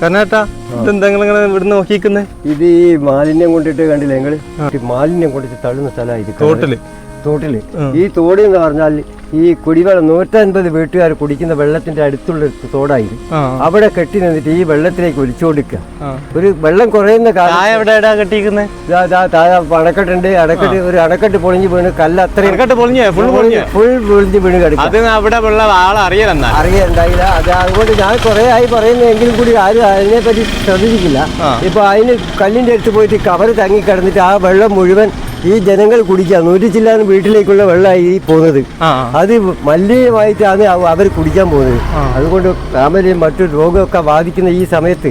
കർണാട്ടാ ഇതെന്തെങ്കിലും ഇങ്ങനെ ഇവിടുന്ന് നോക്കിക്കുന്നേ ഇത് ഈ മാലിന്യം കൊണ്ടിട്ട് കണ്ടില്ലേ ഞങ്ങൾ മാലിന്യം കൊണ്ടിട്ട് തള്ളുന്ന സ്ഥലമാണ് ഇത്. തോട്ടിൽ തോട്ടിൽ. ഈ തോട് എന്ന് പറഞ്ഞാൽ ഈ കുടിവെള്ളം നൂറ്റൻപത് വീട്ടുകാർ കുടിക്കുന്ന വെള്ളത്തിന്റെ അടുത്തുള്ള ഒരു തോടായി അവിടെ കെട്ടി നിന്നിട്ട് ഈ വെള്ളത്തിലേക്ക് ഒലിച്ചു കൊടുക്കുക ഒരു വെള്ളം കുറയുന്ന അടക്കെട്ടുണ്ട് അടക്കെട്ട് അണക്കെട്ടുണ്ട്. അണക്കെട്ട് ഒരു അണക്കെട്ട് പൊളിഞ്ഞ് വീണ് കല്ല് അത്രയും ഫുൾ പൊളിഞ്ഞ് വീണ് കിടക്കും അത് അവിടെ ഉള്ള ആളറിയലെന്നാ അറിയണ്ടായില്ല. അത് അതുകൊണ്ട് ഞാൻ കുറെ ആയി പറയുന്നെങ്കിലും കൂടി ആരും അതിനെപ്പറ്റി പറ്റി ആ. ഇപ്പൊ അതിന് കല്ലിന്റെ അടുത്ത് പോയിട്ട് കവർ തങ്ങി കിടന്നിട്ട് ആ വെള്ളം മുഴുവൻ ഈ ജനങ്ങൾ കുടിക്കാൻ നൂറ്റി ചില്ലാനും വീട്ടിലേക്കുള്ള വെള്ളമായി പോകുന്നത്. അത് മലിനമായിട്ടാണ് അവർ കുടിക്കാൻ പോകുന്നത്. അതുകൊണ്ട് ഫാമിലിയും മറ്റു രോഗമൊക്കെ ബാധിക്കുന്ന ഈ സമയത്ത്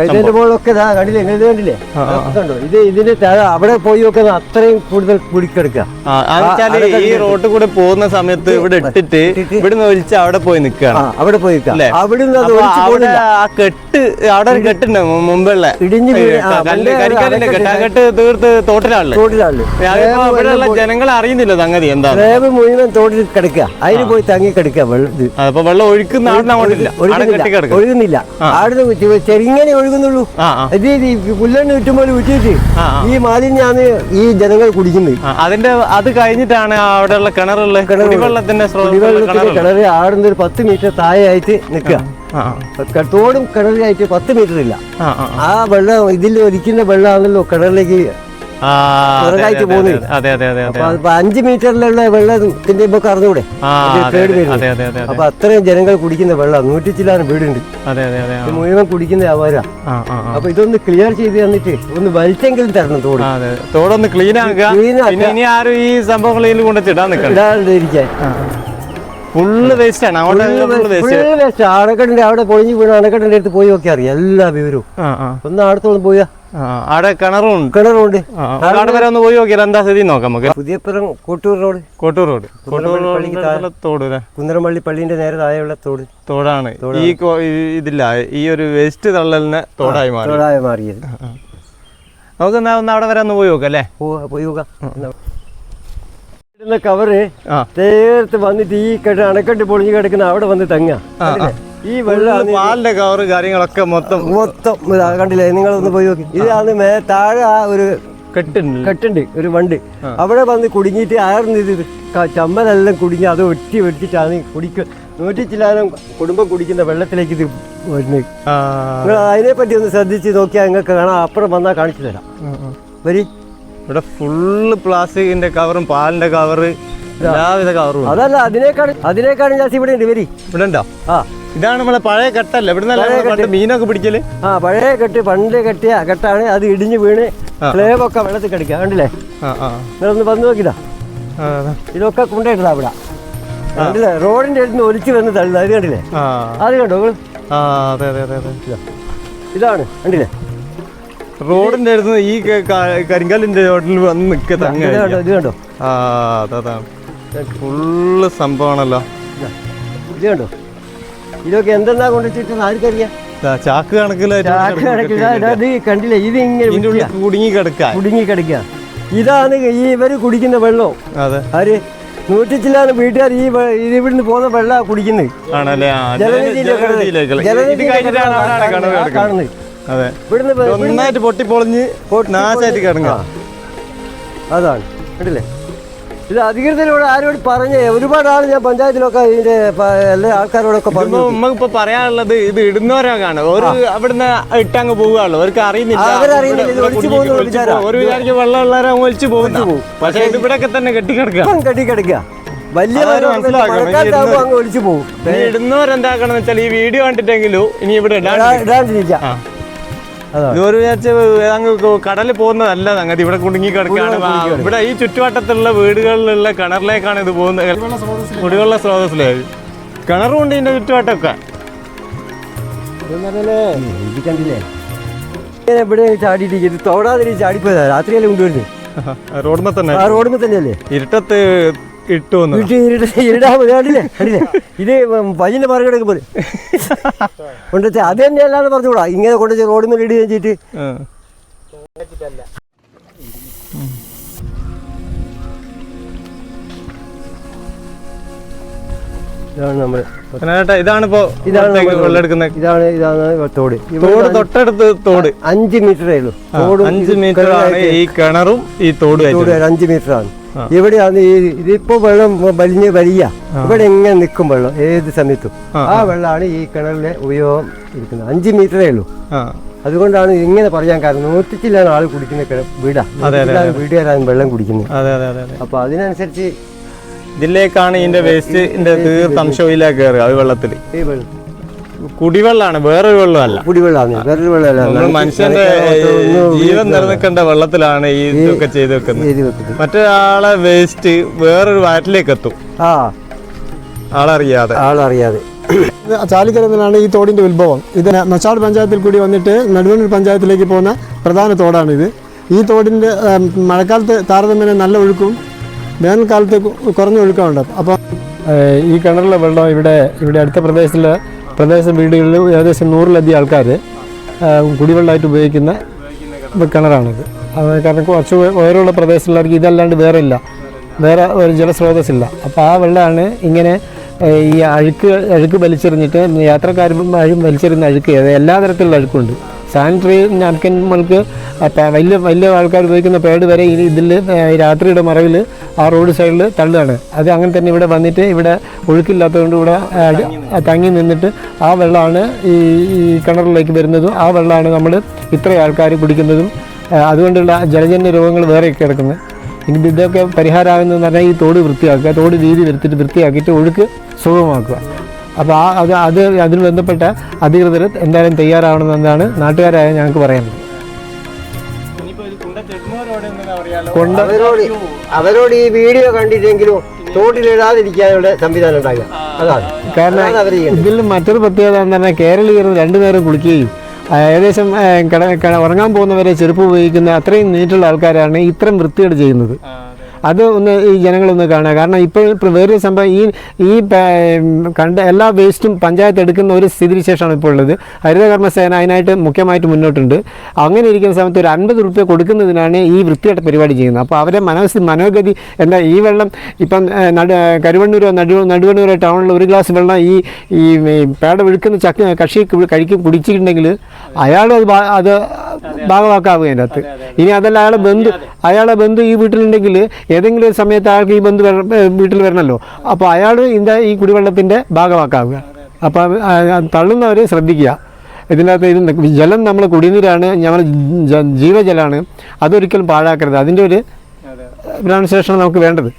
കൈതന്റെ മോളൊക്കെ കണ്ടില്ലേ? കണ്ടില്ലേ? കണ്ടോ? ഇത് ഇതിന്റെ അവിടെ പോയി ഒക്കെ അത്രയും കൂടുതൽ കുടിക്കെടുക്കുക. ഈ റോഡ് കൂടെ പോകുന്ന സമയത്ത് ഇവിടെ ഇട്ടിട്ട് ഇവിടുന്ന് ഒഴിച്ച് അവിടെ പോയി നിൽക്കുകയാണ് അവിടെ പോയി? അവിടുന്ന് ആ കെട്ട് അവിടെ ഒരു കെട്ടുണ്ട് മുമ്പുള്ള ഇടിഞ്ഞു തീർത്ത് തോട്ടിലാണല്ലേ? തോട്ടിലാണ് അതിപ്പോ ഇവിടെയുള്ള ജനങ്ങൾ അറിയുന്നില്ല സംഗതി എന്താ സ്ലേബ് മുഴുവൻ തോട്ടിൽ കിടക്കുക. അതിന് പോയി തങ്ങി കിടക്കുക വെള്ളം ഇത്. അപ്പൊ വെള്ളം ഒഴുക്കുന്ന ഒഴുകുന്നില്ല. ആടുന്ന് ചെറുങ്ങനെ ഒഴുകുന്നുള്ളൂ. ഇത് പുല്ലെണ്ണ ചുറ്റുമ്പോൾ വിറ്റിട്ട്. ഈ മാലിന്യാണ് ഈ ജനങ്ങൾ കുടിക്കുന്നത്. അതിന്റെ അത് കഴിഞ്ഞിട്ടാണ് അവിടെയുള്ള കിണറുള്ള കുടിവെള്ളത്തിന്റെ ആടുന്ന ഒരു പത്ത് മീറ്റർ താഴെയായിട്ട് നിൽക്കുക. ആ. ക- തോടും കിണറിലായിട്ട് പത്ത് മീറ്റർ ഇല്ല. ആ വെള്ളം ഇതിൽ ഒലിക്കുന്ന വെള്ളമാണല്ലോ കിണറിലേക്ക് ചെറുതായിട്ട് പോകുന്നത്. അപ്പൊ അഞ്ച് മീറ്ററിലുള്ള വെള്ളത്തിന്റെ ഇപ്പൊ കറന്നുകൂടെ കേട് അപ്പൊ അത്രയും ജനങ്ങൾ കുടിക്കുന്ന വെള്ളം നൂറ്റി ചില്ലാനും വീടുണ്ട് മുഴുവൻ കുടിക്കുന്ന വ്യാപാര അപ്പൊ ഇതൊന്ന് ക്ലിയർ ചെയ്ത് തന്നിട്ട് ഒന്ന് വലിച്ചെങ്കിലും തരണം തോട്. തോടൊന്ന് ക്ലീൻ ആക്കുക. ഇനി ആരും ഈ സംഭവങ്ങളിൽ ഇടാൻ നിൽക്കണം ഇടാണ്ടിരിക്കാൻ ഫുള്ള് വേസ്റ്റ് ആണ്. വേസ്റ്റ് അണക്കെട്ടിന്റെ അവിടെ പൊളിഞ്ഞു വീണ അണക്കെട്ടിന്റെ അടുത്ത് പോയി നോക്കി അറിയാം. എല്ലാ വിവരവും. ഒന്ന് അടുത്തോളം പോയാ. അവിടെ കിണറും കിണറുണ്ട്. അവിടെ വരെ ഒന്ന് പോയി നോക്കിയാൽ എന്താ സ്ഥിതി നോക്കാം നമുക്ക്. പുതിയപ്പുറം കോട്ടൂർ റോഡ്. കോട്ടൂർ റോഡ്. കോട്ടൂർ തോട് അല്ലേ? കുന്നരമള്ളി പള്ളിന്റെ നേരെ താഴെയുള്ള തോട്. തോടാണ്. ഈ ഇതില്ല. ഈ ഒരു വേസ്റ്റ് തള്ളലിനെ തോടായി മാറി. തോടായി മാറിയത്. നമുക്ക് എന്നാ ഒന്ന് അവിടെ വരെ ഒന്ന് പോയി നോക്കാം അല്ലേ? പോയി നോക്കാം. ഇടുന്ന കവറ് തേർത്ത് വന്നിട്ട് ഈ കെട്ട് അണക്കെട്ട് പൊളിഞ്ഞു കിടക്കുന്ന അവിടെ വന്ന് തങ്ങ. ഈ വെള്ളം പാലിന്റെ കവറ് കാര്യങ്ങളൊക്കെ മൊത്തം മൊത്തം കണ്ടില്ലേ കണ്ടില്ലേ? നിങ്ങളൊന്ന് പോയി നോക്കി. ഇതാണ് മേ താഴെ ആ ഒരു കെട്ടുണ്ട്. കെട്ടുണ്ട് ഒരു വണ്ട്. അവിടെ വന്ന് കുടുങ്ങിയിട്ട് ആർന്ന് ഇത്. ചമ്മലെല്ലാം കുടുങ്ങി അത് ഒറ്റി വെട്ടിട്ടാണ് കുടിക്ക. നൂറ്റി ചില്ലാനം കുടുംബം കുടിക്കുന്ന വെള്ളത്തിലേക്ക് ഇത് വരുന്നത് നിങ്ങൾ അതിനെപ്പറ്റി ഒന്ന് ശ്രദ്ധിച്ച് നോക്കിയാൽ നിങ്ങൾക്ക് കാണാം. അപ്പുറം വന്നാൽ കാണിച്ചു തരാം. വരി. ഇവിടെ ഫുള്ള് പ്ലാസ്റ്റിക്കിന്റെ കവറും പാലിന്റെ കവറ് എല്ലാവിധ കവറും അതല്ല അതിനേക്കാൾ അതിനേക്കാളും ജാസ്തി ഇവിടെ ഉണ്ട് വരി. ഇവിടെ ഉണ്ടോ? ആ. ഇതാണ് നമ്മളെ പഴയ കെട്ടല്ലേ? ഇവിടെ മീനൊക്കെ പിടിക്കൽ? ആ പഴയ കെട്ട് പണ്ട് കെട്ടിയ കെട്ടാണ്. അത് ഇടിഞ്ഞ് വീണ് സ്ലേബൊക്കെ വെള്ളത്തിൽ കിടക്കുക. കണ്ടില്ലേ? നിങ്ങളൊന്ന് വന്ന് നോക്കിതാ ഇതൊക്കെ കൊണ്ടുപോയിട്ടാ ഇവിടെ. കണ്ടില്ലേ? റോഡിന്റെ അടുത്ത് ഒലിച്ചു വന്ന് തള്ളുന്നത് അത് കണ്ടില്ലേ? അത് കണ്ടോ ഇതാണ്. കണ്ടില്ലേ? റോഡിന്റെ അടുത്ത് ഈ കരിങ്കല്ലിന്റെ റോഡിൽ വന്ന് കണ്ടോ ആ അതാണ് ഫുള്ള് സംഭവമാണല്ലോ. ഇതാ. കണ്ടോ? ഇതൊക്കെ എന്തെന്നാ കൊണ്ടുവച്ചിട്ട് ആർക്കറിയാം? ചാക്ക് ഇത് കണ്ടില്ലേ? ഇങ്ങനെ കുടുങ്ങി കുടുങ്ങി ഇതാണ് ഈ ഇവർ കുടിക്കുന്ന വെള്ളം. അതെ. ആര്? നൂറ്റിച്ചില്ലാന്ന് വീട്ടുകാർ ഈ ഇവിടുന്ന് പോകുന്ന വെള്ളം കുടിക്കുന്നത്. ജലനിധി കാണുന്നത്. അതെ. ഇവിടുന്ന് നന്നായിട്ട് പൊട്ടിപ്പൊളിഞ്ഞ് നാശമായിട്ട് കിടങ്ങുക. അതാണ്. കണ്ടില്ലേ? ഇത് അധികൃതരോട് ആരോട് പറഞ്ഞേ ഒരുപാട് ആൾ ഞാൻ പഞ്ചായത്തിലൊക്കെ ഇതിന്റെ എല്ലാ ആൾക്കാരോടൊക്കെ പറഞ്ഞു നമ്മക്കിപ്പോ പറയാനുള്ളത് ഇത് ഇടുന്നവരാണ് ഒരു അവിടുന്ന് ഇട്ടങ്ങ് പോവുകയുള്ളു അവർക്ക് അറിയുന്നില്ല. അവരറിയുന്നില്ല. വെള്ളം ഉള്ളവരെ ഒലിച്ച് കുടുങ്ങി പോകുന്ന പോകും. ഒരു വിചാരിക്കും വെള്ളമുള്ളവരെ ഒലിച്ചു പോകുന്നു പക്ഷെ ഇത് ഇവിടെയൊക്കെ തന്നെ കെട്ടിക്കിടക്കുക. കെട്ടിക്കിടക്ക കെട്ടി കിടക്കുക വലിയ ഒലിച്ചു പോകും. ഇടുന്നവരെന്താക്കണം വെച്ചാൽ ഈ വീഡിയോ കണ്ടിട്ടെങ്കിലും ഇനി ഇവിടെ ഇടാണ്ട് ഇടാ- ഇടാണ്ടിരിക്കുക. ഇതൊരു വിചാരിച്ച അങ്ങ് കടലിൽ പോകുന്നതല്ല സംഗതി. ഇവിടെ കുടുങ്ങി കിടക്കുകയാണ്. ഇവിടെ ഈ ചുറ്റുവട്ടത്തുള്ള വീടുകളിലുള്ള കിണറിലേക്കാണ് ഇത് പോകുന്നത്. കുടിവെള്ള സ്രോതസ്സിലേ കിണറും ഉണ്ട് ഇതിന്റെ ചുറ്റുവട്ടമൊക്കെ. ഇവിടെ ചാടിയിട്ട് ഇത് തോടാതിരി ചാടിപ്പോയതാ. രാത്രിയല്ലേ കൊണ്ടുവരുന്നത്? റോഡുമ്പോ തന്നെ ആ റോഡിൽ തന്നെയല്ലേ ഇരുട്ടത്ത് ഇട്ടു വന്നു വീട്ടിൽ ഇരുട്ട് ഇരുടാ കണ്ടില്ലേ കണ്ടില്ലേ? ഇത് പയ്യന്റെ മറികടക്ക് പോലെ കൊണ്ടുവച്ച അത് തന്നെ അല്ലാതെ പറഞ്ഞുകൂടാ. ഇങ്ങനെ കൊണ്ടുവച്ച് റോഡിൽ നിന്ന് ഇടുകയും ചെയ്തിട്ട്. ഇതാണ് നമ്മൾ ഇതാണ് വെള്ളം എടുക്കുന്ന ഇതാണ് ഇതാണ് തോട്. തോട് തൊട്ടടുത്ത് തോട്. അഞ്ച് മീറ്ററേ ഉള്ളൂ. അഞ്ച് മീറ്റർ ആണ് ഈ കിണറും ഈ തോടും അഞ്ച് മീറ്റർ ആണ് ഇവിടെയാണ് ഈ ഇതിപ്പോ വെള്ളം വലിഞ്ഞ് വലിയ. ഇവിടെ എങ്ങനെ നിൽക്കും വെള്ളം? ഏത് സമയത്തും. ആ, വെള്ളമാണ് ഈ കിണറിലെ ഉപയോഗം ഇരിക്കുന്നത്. അഞ്ച് മീറ്ററേ ഉള്ളൂ. അതുകൊണ്ടാണ് ഇങ്ങനെ പറയാൻ കാരണം നൂറ്റിച്ചില്ലാണ് ആൾ കുടിക്കുന്ന വീടാ. വീട്ടുകാരാണ് വെള്ളം കുടിക്കുന്നത്. അപ്പൊ അതിനനുസരിച്ച് ഇതിലേക്കാണ് ഇതിന്റെ വേസ്റ്റ് അംശമില്ലാതെ കയറുക അത് വെള്ളത്തിൽ ഈ വെള്ളം. വേറൊരു വേറൊരു വെള്ളമല്ല. കുടിവെള്ളമാണ് വേറൊരു വെള്ളമല്ല. നമ്മൾ മനുഷ്യന്റെ ജീവൻ നിലനിൽക്കേണ്ട വെള്ളത്തിലാണ് ഈ ഇതൊക്കെ ചെയ്ത് വെക്കുന്നത്. മറ്റൊരാളെ വേസ്റ്റ് വേറൊരു വയറ്റിലേക്ക് എത്തും. ആ. ആളറിയാതെ. ആളറിയാതെ. ഇത് ചാലിക്കര നിന്നാണ് ഈ തോടിന്റെ ഉത്ഭവം. ഇത് നച്ചാട് പഞ്ചായത്തിൽ കൂടി വന്നിട്ട് നെടുവണ്ണൂർ പഞ്ചായത്തിലേക്ക് പോകുന്ന പ്രധാന തോടാണിത്. ഈ തോടിന്റെ മഴക്കാലത്ത് താരതമ്യേന നല്ല ഒഴുക്കും വേനൽക്കാലത്ത് കുറഞ്ഞ ഒഴുക്കമുണ്ട് അപ്പോൾ ഈ കിണറിലെ വെള്ളം ഇവിടെ ഇവിടെ അടുത്ത പ്രദേശത്തിലെ പ്രദേശ വീടുകളിൽ ഏകദേശം നൂറിലധികം ആൾക്കാർ കുടിവെള്ളമായിട്ട് ഉപയോഗിക്കുന്ന കിണറാണിത്. അത് കാരണം കുറച്ച് ഉയരമുള്ള പ്രദേശത്തുള്ളവർക്ക് ഇതല്ലാണ്ട് വേറെ ഇല്ല വേറെ ഒരു ജലസ്രോതസ്സില്ല. അപ്പോൾ ആ വെള്ളമാണ് ഇങ്ങനെ ഈ അഴുക്ക് അഴുക്ക് വലിച്ചെറിഞ്ഞിട്ട് യാത്രക്കാരും വലിച്ചെറിയുന്ന അഴുക്ക് എല്ലാ തരത്തിലുള്ള അഴുക്കുണ്ട്. സാനിറ്ററി നാപ്കിൻകൾക്ക് വലിയ വലിയ ആൾക്കാർ ഉപയോഗിക്കുന്ന പേഡ് വരെ ഈ ഇതിൽ രാത്രിയുടെ മറവിൽ ആ റോഡ് സൈഡിൽ തള്ളുകയാണ്. അത് അങ്ങനെ തന്നെ ഇവിടെ വന്നിട്ട് ഇവിടെ ഒഴുക്കില്ലാത്തതുകൊണ്ട് ഇവിടെ തങ്ങി നിന്നിട്ട് ആ വെള്ളമാണ് ഈ കിണറിലേക്ക് വരുന്നതും ആ വെള്ളമാണ് നമ്മൾ ഇത്ര ആൾക്കാർ കുടിക്കുന്നതും അതുകൊണ്ടുള്ള ജലജന്യ രോഗങ്ങൾ വേറെ കിടക്കുന്നത് ഇനി ഇതൊക്കെ പരിഹാരമാകുന്നതെന്ന് പറഞ്ഞാൽ ഈ തോട് വൃത്തിയാക്കുക തോട് വീതി വരുത്തിയിട്ട് വൃത്തിയാക്കിയിട്ട് ഒഴുക്ക് സുഗമമാക്കുക. അപ്പോൾ ആ അത് അത് അതിന് ബന്ധപ്പെട്ട അധികൃതർ എന്തായാലും തയ്യാറാവണമെന്നാണ് നാട്ടുകാരായ ഞങ്ങൾക്ക് പറയാനുള്ളത് കൊണ്ട് അവരോട് അവരോട് ഈ വീഡിയോ കണ്ടിട്ടെങ്കിലും തോട്ടിലിടാതിരിക്കാനുള്ള സംവിധാനം ഉണ്ടാകുക അതാണ്. കാരണം ഇതിൽ മറ്റൊരു പ്രത്യേകത എന്ന് പറഞ്ഞാൽ കേരളീയർ രണ്ടു നേരം കുളിക്കുകയും ഏകദേശം ഉറങ്ങാൻ പോകുന്നവരെ ചെരുപ്പ് ഉപയോഗിക്കുന്ന അത്രയും നീറ്റുള്ള ആൾക്കാരാണ് ഇത്രയും വൃത്തികേട് ചെയ്യുന്നത്. അത് ഒന്ന് ഈ ജനങ്ങളൊന്ന് കാണുക. കാരണം ഇപ്പോൾ വേറൊരു സംഭവം ഈ ഈ കണ്ട എല്ലാ വേസ്റ്റും പഞ്ചായത്ത് എടുക്കുന്ന ഒരു സ്ഥിതിവിശേഷമാണ് ഇപ്പോൾ ഉള്ളത്. ഹരിതകർമ്മസേന അതിനായിട്ട് മുഖ്യമായിട്ട് മുന്നോട്ടുണ്ട്. അങ്ങനെ ഇരിക്കുന്ന സമയത്ത് ഒരു അൻപത് റുപ്യ കൊടുക്കുന്നതിനാണ് ഈ വൃത്തിയായിട്ട് പരിപാടി ചെയ്യുന്നത്. അപ്പോൾ അവരെ മനസ്സ് മനോഗതി എന്താ ഈ വെള്ളം ഇപ്പം നടു കരുവണ്ണൂരോ നടു നടുവണ്ണൂരോ ടൗണിൽ ഒരു ഗ്ലാസ് വെള്ളം ഈ ഈ പേട വിഴുക്കുന്ന ചക്ക കക്ഷി കഴിക്കും കുടിച്ചിട്ടുണ്ടെങ്കിൽ അയാൾ അത് അത് ഭാഗമാക്കാവുക അതിന്റെ അകത്ത് ഇനി അതല്ല അയാളെ ബന്ധു അയാളെ ബന്ധു ഈ വീട്ടിലുണ്ടെങ്കിൽ ഏതെങ്കിലും ഒരു സമയത്ത് അയാൾക്ക് ഈ ബന്ധു വീട്ടിൽ വരണമല്ലോ അപ്പോൾ അയാൾ ഇതിന്റെ ഈ കുടിവെള്ളത്തിന്റെ ഭാഗമാക്കാവുക. അപ്പോൾ തള്ളുന്നവർ ശ്രദ്ധിക്കുക. ഇതിനകത്ത് ഇത് ജലം നമ്മൾ കുടിനീരാണ് നമ്മൾ ജീവജലമാണ് അതൊരിക്കലും പാഴാക്കരുത്. അതിന്റെ ഒരു പ്രൊണൗൺസിയേഷൻ നമുക്ക് വേണ്ടത്.